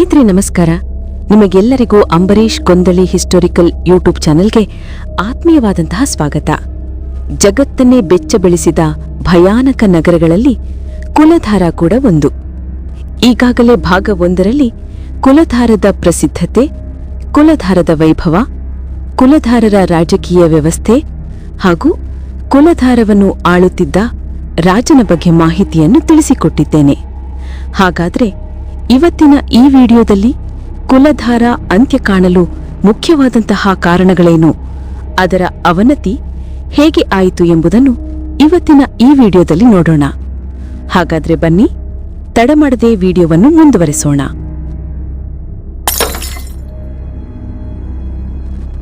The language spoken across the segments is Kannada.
ಸ್ನೇಹಿತರೆ, ನಮಸ್ಕಾರ. ನಿಮಗೆಲ್ಲರಿಗೂ ಅಂಬರೀಷ್ ಕೊಂದಳಿ ಹಿಸ್ಟೋರಿಕಲ್ ಯೂಟ್ಯೂಬ್ ಚಾನೆಲ್ಗೆ ಆತ್ಮೀಯವಾದಂತಹ ಸ್ವಾಗತ. ಜಗತ್ತನ್ನೇ ಬೆಚ್ಚ ಬೆಳೆಸಿದ ಭಯಾನಕ ನಗರಗಳಲ್ಲಿ ಕುಲಧಾರ ಕೂಡ ಒಂದು. ಈಗಾಗಲೇ ಭಾಗ ಒಂದರಲ್ಲಿ ಕುಲಧಾರದ ಪ್ರಸಿದ್ಧತೆ, ಕುಲಧಾರದ ವೈಭವ, ಕುಲಧಾರರ ರಾಜಕೀಯ ವ್ಯವಸ್ಥೆ ಹಾಗೂ ಕುಲಧಾರವನ್ನು ಆಳುತ್ತಿದ್ದ ರಾಜನ ಬಗ್ಗೆ ಮಾಹಿತಿಯನ್ನು ತಿಳಿಸಿಕೊಟ್ಟಿದ್ದೇನೆ. ಹಾಗಾದ್ರೆ ಇವತ್ತಿನ ಈ ವಿಡಿಯೋದಲ್ಲಿ ಕುಲಧಾರ ಅಂತ್ಯ ಕಾಣಲು ಮುಖ್ಯವಾದಂತಹ ಕಾರಣಗಳೇನು? ಅದರ ಅವನತಿ ಹೇಗೆ ಆಯಿತು ಎಂಬುದನ್ನು ಇವತ್ತಿನ ಈ ವಿಡಿಯೋದಲ್ಲಿ ನೋಡೋಣ. ಹಾಗಾದ್ರೆ ಬನ್ನಿ ತಡಮಾಡದೆ ವಿಡಿಯೋವನ್ನು ಮುಂದುವರೆಸೋಣ.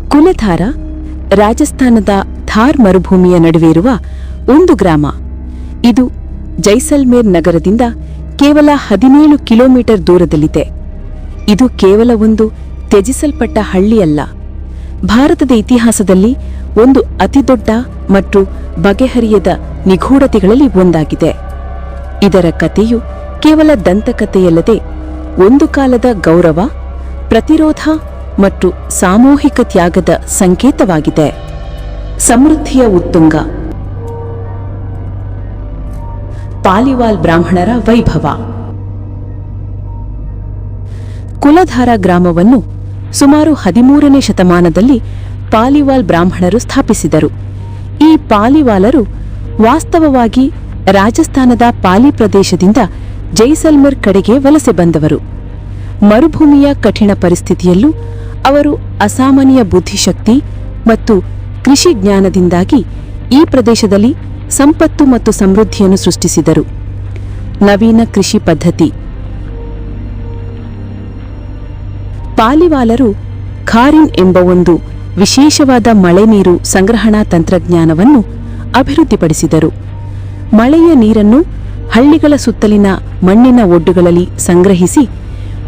ಕುಲಧಾರ ರಾಜಸ್ಥಾನದ ಥಾರ್ ಮರುಭೂಮಿಯ ನಡುವೆ ಇರುವ ಒಂದು ಗ್ರಾಮ. ಇದು ಜೈಸಲ್ಮೇರ್ ನಗರದಿಂದ ಕೇವಲ ಹದಿನೇಳು ಕಿಲೋಮೀಟರ್ ದೂರದಲ್ಲಿದೆ. ಇದು ಕೇವಲ ಒಂದು ತ್ಯಜಿಸಲ್ಪಟ್ಟ ಹಳ್ಳಿಯಲ್ಲ. ಭಾರತದ ಇತಿಹಾಸದಲ್ಲಿ ಒಂದು ಅತಿದೊಡ್ಡ ಮತ್ತು ಬಗೆಹರಿಯದ ನಿಗೂಢತೆಗಳಲ್ಲಿ ಒಂದಾಗಿದೆ. ಇದರ ಕಥೆಯು ಕೇವಲ ದಂತಕಥೆಯಲ್ಲದೆ ಒಂದು ಕಾಲದ ಗೌರವ, ಪ್ರತಿರೋಧ ಮತ್ತು ಸಾಮೂಹಿಕ ತ್ಯಾಗದ ಸಂಕೇತವಾಗಿದೆ. ಸಮೃದ್ಧಿಯ ಉತ್ತುಂಗ ಪಾಲಿವಾಲ್ ಬ್ರಾಹ್ಮಣರ ವೈಭವ. ಕುಲಧಾರ ಗ್ರಾಮವನ್ನು ಸುಮಾರು ಹದಿಮೂರನೇ ಶತಮಾನದಲ್ಲಿ ಪಾಲಿವಾಲ್ ಬ್ರಾಹ್ಮಣರು ಸ್ಥಾಪಿಸಿದರು. ಈ ಪಾಲಿವಾಲರು ವಾಸ್ತವವಾಗಿ ರಾಜಸ್ಥಾನದ ಪಾಲಿ ಪ್ರದೇಶದಿಂದ ಜೈಸಲ್ಮರ್ ಕಡೆಗೆ ವಲಸೆ ಬಂದವರು. ಮರುಭೂಮಿಯ ಕಠಿಣ ಪರಿಸ್ಥಿತಿಯಲ್ಲೂ ಅವರು ಅಸಾಮಾನ್ಯ ಬುದ್ಧಿಶಕ್ತಿ ಮತ್ತು ಕೃಷಿ ಜ್ಞಾನದಿಂದಾಗಿ ಈ ಪ್ರದೇಶದಲ್ಲಿ ಸಂಪತ್ತು ಮತ್ತು ಸಮೃದ್ಧಿಯನ್ನು ಸೃಷ್ಟಿಸಿದರು. ನವೀನ ಕೃಷಿ ಪದ್ಧತಿ. ಪಾಲಿವಾಲರು ಖಾರಿನ್ ಎಂಬ ಒಂದು ವಿಶೇಷವಾದ ಮಳೆ ನೀರು ಸಂಗ್ರಹಣಾ ತಂತ್ರಜ್ಞಾನವನ್ನು ಅಭಿವೃದ್ಧಿಪಡಿಸಿದರು. ಮಳೆಯ ನೀರನ್ನು ಹಳ್ಳಿಗಳ ಸುತ್ತಲಿನ ಮಣ್ಣಿನ ಒಡ್ಡುಗಳಲ್ಲಿ ಸಂಗ್ರಹಿಸಿ,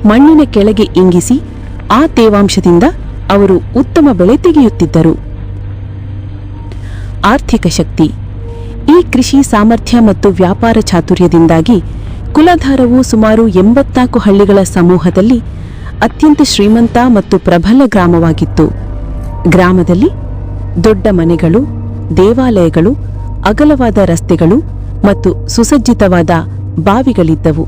ಮಣ್ಣಿನ ಕೆಳಗೆ ಇಂಗಿಸಿ, ಆ ತೇವಾಂಶದಿಂದ ಅವರು ಉತ್ತಮ ಬೆಳೆ ತೆಗೆಯುತ್ತಿದ್ದರು. ಆರ್ಥಿಕ ಶಕ್ತಿ. ಈ ಕೃಷಿ ಸಾಮರ್ಥ್ಯ ಮತ್ತು ವ್ಯಾಪಾರ ಚಾತುರ್ಯದಿಂದಾಗಿ ಕುಲಧಾರವು ಸುಮಾರು ಎಂಬತ್ನಾಲ್ಕು ಹಳ್ಳಿಗಳ ಸಮೂಹದಲ್ಲಿ ಅತ್ಯಂತ ಶ್ರೀಮಂತ ಮತ್ತು ಪ್ರಬಲ ಗ್ರಾಮವಾಗಿತ್ತು. ಗ್ರಾಮದಲ್ಲಿ ದೊಡ್ಡ ಮನೆಗಳು, ದೇವಾಲಯಗಳು, ಅಗಲವಾದ ರಸ್ತೆಗಳು ಮತ್ತು ಸುಸಜ್ಜಿತವಾದ ಬಾವಿಗಳಿದ್ದವು.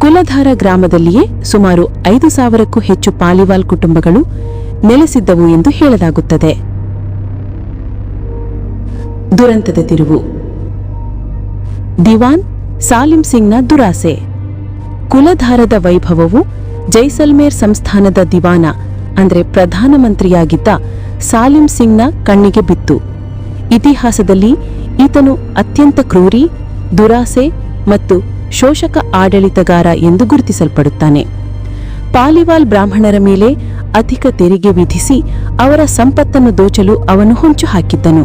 ಕುಲಧಾರ ಗ್ರಾಮದಲ್ಲಿಯೇ ಸುಮಾರು ಐದು ಸಾವಿರಕ್ಕೂ ಹೆಚ್ಚು ಪಾಲಿವಾಲ್ ಕುಟುಂಬಗಳು ನೆಲೆಸಿದ್ದವು ಎಂದು ಹೇಳಲಾಗುತ್ತದೆ. ದುರಂತದ ತಿರುವು. ದಿವಾನ್ ಸಾಲಿಂ ಸಿಂಗ್ನ ದುರಾಸೆ. ಕುಲಧಾರದ ವೈಭವವು ಜೈಸಲ್ಮೇರ್ ಸಂಸ್ಥಾನದ ದಿವಾನ, ಅಂದರೆ ಪ್ರಧಾನಮಂತ್ರಿಯಾಗಿದ್ದ ಸಾಲಿಂ ಸಿಂಗ್ನ ಕಣ್ಣಿಗೆ ಬಿತ್ತು. ಇತಿಹಾಸದಲ್ಲಿ ಈತನು ಅತ್ಯಂತ ಕ್ರೂರಿ, ದುರಾಸೆ ಮತ್ತು ಶೋಷಕ ಆಡಳಿತಗಾರ ಎಂದು ಗುರುತಿಸಲ್ಪಡುತ್ತಾನೆ. ಪಾಲಿವಾಲ್ ಬ್ರಾಹ್ಮಣರ ಮೇಲೆ ಅಧಿಕ ತೆರಿಗೆ ವಿಧಿಸಿ ಅವರ ಸಂಪತ್ತನ್ನು ದೋಚಲು ಅವನು ಹೊಂಚು ಹಾಕಿದ್ದನು.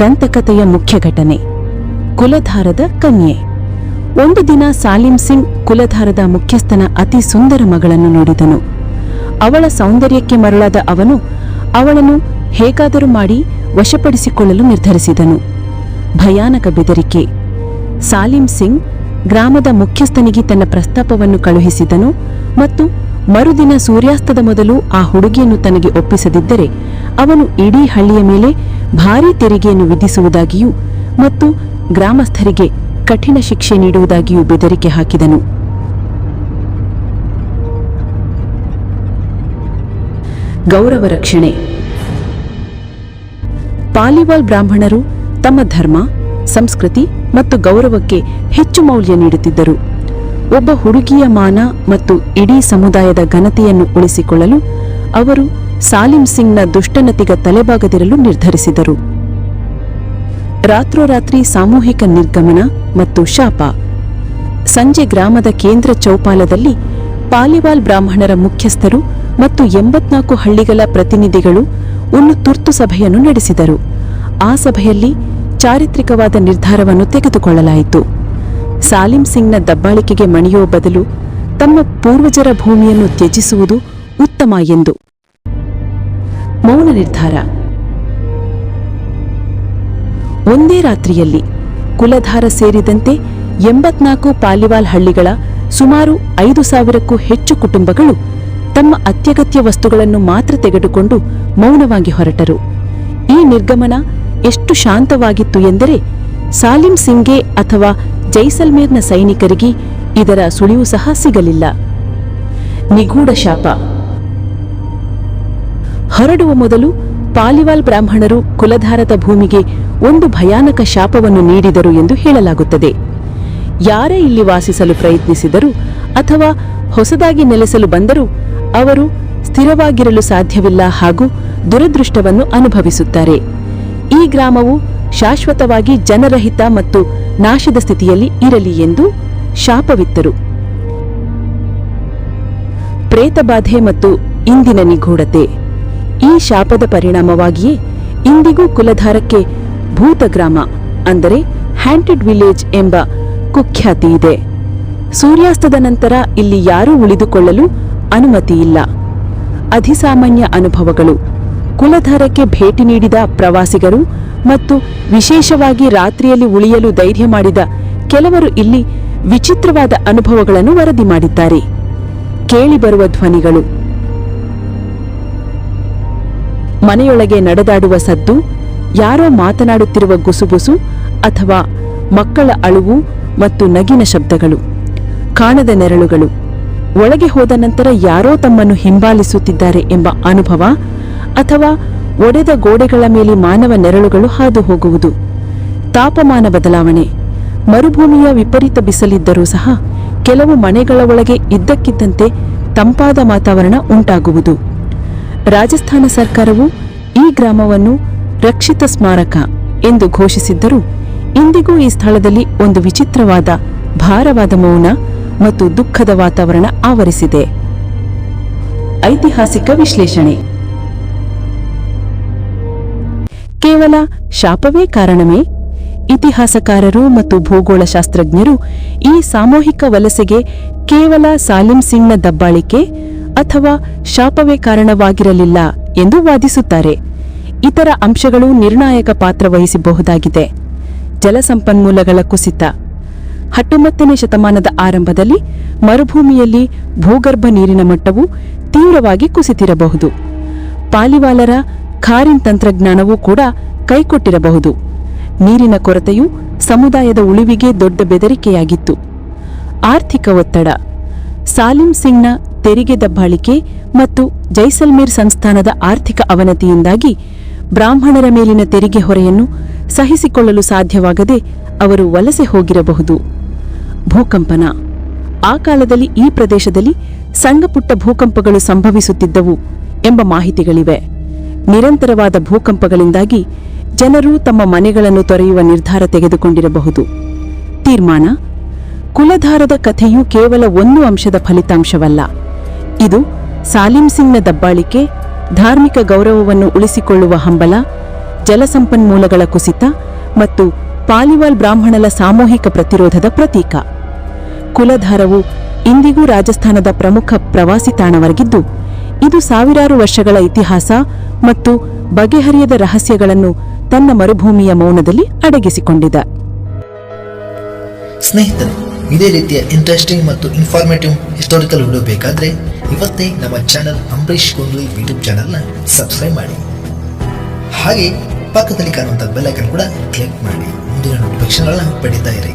ದಂತಕಥೆಯ ಮುಖ್ಯ ಘಟನೆ, ಕುಲಧಾರದ ಕನ್ಯೆ. ಒಂದು ದಿನ ಸಾಲಿಂ ಸಿಂಗ್ ಕುಲಧಾರದ ಮುಖ್ಯಸ್ಥನ ಅತಿ ಸುಂದರ ಮಗಳನ್ನು ನೋಡಿದನು. ಅವಳ ಸೌಂದರ್ಯಕ್ಕೆ ಮರಳಾದ ಅವನು ಅವಳನ್ನು ಹೇಗಾದರೂ ಮಾಡಿ ವಶಪಡಿಸಿಕೊಳ್ಳಲು ನಿರ್ಧರಿಸಿದನು. ಭಯಾನಕ ಬೆದರಿಕೆ. ಸಾಲಿಂ ಸಿಂಗ್ ಗ್ರಾಮದ ಮುಖ್ಯಸ್ಥನಿಗೆ ತನ್ನ ಪ್ರಸ್ತಾಪವನ್ನು ಕಳುಹಿಸಿದನು ಮತ್ತು ಮರುದಿನ ಸೂರ್ಯಾಸ್ತದ ಮೊದಲು ಆ ಹುಡುಗಿಯನ್ನು ತನಗೆ ಒಪ್ಪಿಸದಿದ್ದರೆ ಅವನು ಇಡೀ ಹಳ್ಳಿಯ ಮೇಲೆ ಭಾರೀ ತೆರಿಗೆಯನ್ನು ವಿಧಿಸುವುದಾಗಿಯೂ ಮತ್ತು ಗ್ರಾಮಸ್ಥರಿಗೆ ಕಠಿಣ ಶಿಕ್ಷೆ ನೀಡುವುದಾಗಿಯೂ ಬೆದರಿಕೆ ಹಾಕಿದನು. ಗೌರವ ರಕ್ಷಣೆ. ಪಾಲಿವಾಲ್ ಬ್ರಾಹ್ಮಣರು ತಮ್ಮ ಧರ್ಮ, ಸಂಸ್ಕೃತಿ ಮತ್ತು ಗೌರವಕ್ಕೆ ಹೆಚ್ಚು ಮೌಲ್ಯ ನೀಡುತ್ತಿದ್ದರು. ಒಬ್ಬ ಹುಡುಗಿಯ ಮಾನ ಮತ್ತು ಇಡೀ ಸಮುದಾಯದ ಘನತೆಯನ್ನು ಉಳಿಸಿಕೊಳ್ಳಲು ಅವರು ಸಾಲಿಂ ಸಿಂಗ್ನ ದುಷ್ಟನತಿಗ ತಲೆಬಾಗದಿರಲು ನಿರ್ಧರಿಸಿದರು. ರಾತ್ರೋರಾತ್ರಿ ಸಾಮೂಹಿಕ ನಿರ್ಗಮನ ಮತ್ತು ಶಾಪ. ಸಂಜೆ ಗ್ರಾಮದ ಕೇಂದ್ರ ಚೌಪಾಲದಲ್ಲಿ ಪಾಲಿವಾಲ್ ಬ್ರಾಹ್ಮಣರ ಮುಖ್ಯಸ್ಥರು ಮತ್ತು ಎಂಬತ್ನಾಲ್ಕು ಹಳ್ಳಿಗಳ ಪ್ರತಿನಿಧಿಗಳು ಒಂದು ತುರ್ತು ಸಭೆಯನ್ನು ನಡೆಸಿದರು. ಆ ಸಭೆಯಲ್ಲಿ ಚಾರಿತ್ರಿಕವಾದ ನಿರ್ಧಾರವನ್ನು ತೆಗೆದುಕೊಳ್ಳಲಾಯಿತು. ಸಾಲಿಂ ಸಿಂಗ್ನ ದಬ್ಬಾಳಿಕೆಗೆ ಮಣಿಯುವ ಬದಲು ತಮ್ಮ ಪೂರ್ವಜರ ಭೂಮಿಯನ್ನು ತ್ಯಜಿಸುವುದು ಉತ್ತಮ ಎಂದು ಮೌನ ನಿರ್ಧಾರ. ಒಂದೇ ರಾತ್ರಿಯಲ್ಲಿ ಕುಲಧಾರ ಸೇರಿದಂತೆ ಎಂಬತ್ನಾಲ್ಕು ಪಾಲಿವಾಲ್ ಹಳ್ಳಿಗಳ ಸುಮಾರು ಐದು ಸಾವಿರಕ್ಕೂ ಹೆಚ್ಚು ಕುಟುಂಬಗಳು ತಮ್ಮ ಅತ್ಯಗತ್ಯ ವಸ್ತುಗಳನ್ನು ಮಾತ್ರ ತೆಗೆದುಕೊಂಡು ಮೌನವಾಗಿ ಹೊರಟರು. ಈ ನಿರ್ಗಮನ ಎಷ್ಟು ಶಾಂತವಾಗಿತ್ತು ಎಂದರೆ ಸಾಲಿಂ ಸಿಂಗ್ಗೆ ಅಥವಾ ಜೈಸಲ್ಮೇರ್ನ ಸೈನಿಕರಿಗೆ ಇದರ ಸುಳಿವು ಸಹ ಸಿಗಲಿಲ್ಲ. ನಿಗೂಢ ಶಾಪ. ಹೊರಡುವ ಮೊದಲು ಪಾಲಿವಾಲ್ ಬ್ರಾಹ್ಮಣರು ಕುಲಧಾರತ ಭೂಮಿಗೆ ಒಂದು ಭಯಾನಕ ಶಾಪವನ್ನು ನೀಡಿದರು ಎಂದು ಹೇಳಲಾಗುತ್ತದೆ. ಯಾರೇ ಇಲ್ಲಿ ವಾಸಿಸಲು ಪ್ರಯತ್ನಿಸಿದರೂ ಅಥವಾ ಹೊಸದಾಗಿ ನೆಲೆಸಲು ಬಂದರೂ ಅವರು ಸ್ಥಿರವಾಗಿರಲು ಸಾಧ್ಯವಿಲ್ಲ ಹಾಗೂ ದುರದೃಷ್ಟವನ್ನು ಅನುಭವಿಸುತ್ತಾರೆ. ಈ ಗ್ರಾಮವು ಶಾಶ್ವತವಾಗಿ ಜನರಹಿತ ಮತ್ತು ನಾಶದ ಸ್ಥಿತಿಯಲ್ಲಿ ಇರಲಿ ಎಂದು ಶಾಪವಿತ್ತರು. ಪ್ರೇತಬಾಧೆ ಮತ್ತು ಇಂದಿನ ನಿಗೂಢತೆ. ಈ ಶಾಪದ ಪರಿಣಾಮವಾಗಿಯೇ ಇಂದಿಗೂ ಕುಲಧಾರಕ್ಕೆ ಭೂತಗ್ರಾಮ, ಅಂದರೆ ಹ್ಯಾಂಟೆಡ್ ವಿಲೇಜ್ ಎಂಬ ಕುಖ್ಯಾತಿ ಇದೆ. ಸೂರ್ಯಾಸ್ತದ ನಂತರ ಇಲ್ಲಿ ಯಾರೂ ಉಳಿದುಕೊಳ್ಳಲು ಅನುಮತಿ ಇಲ್ಲ. ಅಧಿಸಾಮಾನ್ಯ ಅನುಭವಗಳು. ಕುಲಧಾರಕ್ಕೆ ಭೇಟಿ ನೀಡಿದ ಪ್ರವಾಸಿಗರು ಮತ್ತು ವಿಶೇಷವಾಗಿ ರಾತ್ರಿಯಲ್ಲಿ ಉಳಿಯಲು ಧೈರ್ಯ ಮಾಡಿದ ಕೆಲವರು ಇಲ್ಲಿ ವಿಚಿತ್ರವಾದ ಅನುಭವಗಳನ್ನು ವರದಿ ಮಾಡಿದ್ದಾರೆ. ಕೇಳಿಬರುವ ಧ್ವನಿಗಳು. ಮನೆಯೊಳಗೆ ನಡೆದಾಡುವ ಸದ್ದು, ಯಾರೋ ಮಾತನಾಡುತ್ತಿರುವ ಗುಸುಗುಸು ಅಥವಾ ಮಕ್ಕಳ ಅಳುವು ಮತ್ತು ನಗಿನ ಶಬ್ದಗಳು, ಕಾಣದ ನೆರಳುಗಳು. ಒಳಗೆ ಹೋದ ನಂತರ ಯಾರೋ ತಮ್ಮನ್ನು ಹಿಂಬಾಲಿಸುತ್ತಿದ್ದಾರೆ ಎಂಬ ಅನುಭವ ಅಥವಾ ಒಡೆದ ಗೋಡೆಗಳ ಮೇಲೆ ಮಾನವ ನೆರಳುಗಳು ಹಾದು ಹೋಗುವುದು ತಾಪಮಾನ ಬದಲಾವಣೆ. ಮರುಭೂಮಿಯ ವಿಪರೀತ ಬಿಸಲಿದ್ದರೂ ಸಹ ಕೆಲವು ಮನೆಗಳ ಒಳಗೆ ಇದ್ದಕ್ಕಿದ್ದಂತೆ ತಂಪಾದ ವಾತಾವರಣ ಉಂಟಾಗುವುದು. ರಾಜಸ್ಥಾನ ಸರ್ಕಾರವು ಈ ಗ್ರಾಮವನ್ನು ರಕ್ಷಿತ ಸ್ಮಾರಕ ಎಂದು ಘೋಷಿಸಿದ್ದರೂ ಇಂದಿಗೂ ಈ ಸ್ಥಳದಲ್ಲಿ ಒಂದು ವಿಚಿತ್ರವಾದ ಭಾರವಾದ ಮೌನ ಮತ್ತು ದುಃಖದ ವಾತಾವರಣ ಆವರಿಸಿದೆ. ಐತಿಹಾಸಿಕ ವಿಶ್ಲೇಷಣೆ. ಕೇವಲ ಶಾಪವೇ ಕಾರಣವೇ? ಇತಿಹಾಸಕಾರರು ಮತ್ತು ಭೂಗೋಳಶಾಸ್ತ್ರಜ್ಞರು ಈ ಸಾಮೂಹಿಕ ವಲಸೆಗೆ ಕೇವಲ ಸಾಲಿಂ ಸಿಂಗ್ನ ದಬ್ಬಾಳಿಕೆ ಅಥವಾ ಶಾಪವೇ ಕಾರಣವಾಗಿರಲಿಲ್ಲ ಎಂದು ವಾದಿಸುತ್ತಾರೆ. ಇತರ ಅಂಶಗಳು ನಿರ್ಣಾಯಕ ಪಾತ್ರ ವಹಿಸಬಹುದಾಗಿದೆ. ಜಲಸಂಪನ್ಮೂಲಗಳ ಕುಸಿತ. ಹತ್ತೊಂಬತ್ತನೇ ಶತಮಾನದ ಆರಂಭದಲ್ಲಿ ಮರುಭೂಮಿಯಲ್ಲಿ ಭೂಗರ್ಭ ನೀರಿನ ಮಟ್ಟವು ತೀವ್ರವಾಗಿ ಕುಸಿತಿರಬಹುದು. ಪಾಲಿವಾಲರ ಖಾರಿನ್ ತಂತ್ರಜ್ಞಾನವೂ ಕೂಡ ಕೈಕೊಟ್ಟಿರಬಹುದು. ನೀರಿನ ಕೊರತೆಯು ಸಮುದಾಯದ ಉಳಿವಿಗೆ ದೊಡ್ಡ ಬೆದರಿಕೆಯಾಗಿತ್ತು. ಆರ್ಥಿಕ ಒತ್ತಡ. ಸಾಲಿಂ ಸಿಂಗ್ನ ತೆರಿಗೆ ದಬ್ಬಾಳಿಕೆ ಮತ್ತು ಜೈಸಲ್ಮೇರ್ ಸಂಸ್ಥಾನದ ಆರ್ಥಿಕ ಅವನತಿಯಿಂದಾಗಿ ಬ್ರಾಹ್ಮಣರ ಮೇಲಿನ ತೆರಿಗೆ ಹೊರೆಯನ್ನು ಸಹಿಸಿಕೊಳ್ಳಲು ಸಾಧ್ಯವಾಗದೆ ಅವರು ವಲಸೆ ಹೋಗಿರಬಹುದು. ಭೂಕಂಪನ. ಆ ಕಾಲದಲ್ಲಿ ಈ ಪ್ರದೇಶದಲ್ಲಿ ಸಣ್ಣಪುಟ್ಟ ಭೂಕಂಪಗಳು ಸಂಭವಿಸುತ್ತಿದ್ದವು ಎಂಬ ಮಾಹಿತಿಗಳಿವೆ. ನಿರಂತರವಾದ ಭೂಕಂಪಗಳಿಂದಾಗಿ ಜನರು ತಮ್ಮ ಮನೆಗಳನ್ನು ತೊರೆಯುವ ನಿರ್ಧಾರ ತೆಗೆದುಕೊಂಡಿರಬಹುದು. ತೀರ್ಮಾನ. ಕುಲಧಾರದ ಕಥೆಯು ಕೇವಲ ಒಂದು ಅಂಶದ ಫಲಿತಾಂಶವಲ್ಲ. ಇದು ಸಾಲಿಂ ಸಿಂಗ್ನ ದಬ್ಬಾಳಿಕೆ, ಧಾರ್ಮಿಕ ಗೌರವವನ್ನು ಉಳಿಸಿಕೊಳ್ಳುವ ಹಂಬಲ, ಜಲಸಂಪನ್ಮೂಲಗಳ ಕುಸಿತ ಮತ್ತು ಪಾಲಿವಾಲ್ ಬ್ರಾಹ್ಮಣರ ಸಾಮೂಹಿಕ ಪ್ರತಿರೋಧದ ಪ್ರತೀಕ. ಕುಲಧಾರವು ಇಂದಿಗೂ ರಾಜಸ್ಥಾನದ ಪ್ರಮುಖ ಪ್ರವಾಸಿ ತಾಣವಾಗಿದ್ದು ಇದು ಸಾವಿರಾರು ವರ್ಷಗಳ ಇತಿಹಾಸ ಮತ್ತು ಬಗೆಹರಿಯದ ರಹಸ್ಯಗಳನ್ನು ತನ್ನ ಮರುಭೂಮಿಯ ಮೌನದಲ್ಲಿ ಅಡಗಿಸಿಕೊಂಡಿದೆ. ಸ್ನೇಹಿತರೆ ಇದೇ ರೀತಿಯ ಇಂಟ್ರೆಸ್ಟಿಂಗ್ ಮತ್ತು ಇನ್ಫಾರ್ಮೇಟಿವ್ ಹಿಸ್ಟೋರಿಕಲ್ ವಿಡಿಯೋ ಬೇಕಾದರೆ ಇವತ್ತೇ ನಮ್ಮ ಚಾನಲ್ ಅಂಬರೀಶ್ ಕುಂಡ್ಲಿ ಯೂಟ್ಯೂಬ್ ಚಾನಲ್ನ ಸಬ್ಸ್ಕ್ರೈಬ್ ಮಾಡಿ. ಹಾಗೆ ಪಕ್ಕದಲ್ಲಿ ಕಾಣುವಂಥ ಬೆಲ್ಲೈಕನ್ ಕೂಡ ಕ್ಲಿಕ್ ಮಾಡಿ. ಮುಂದಿನ ನೋಟಿಫಿಕೇಶನ್ಗಳನ್ನ ಪಡೀತಾ ಇರಿ.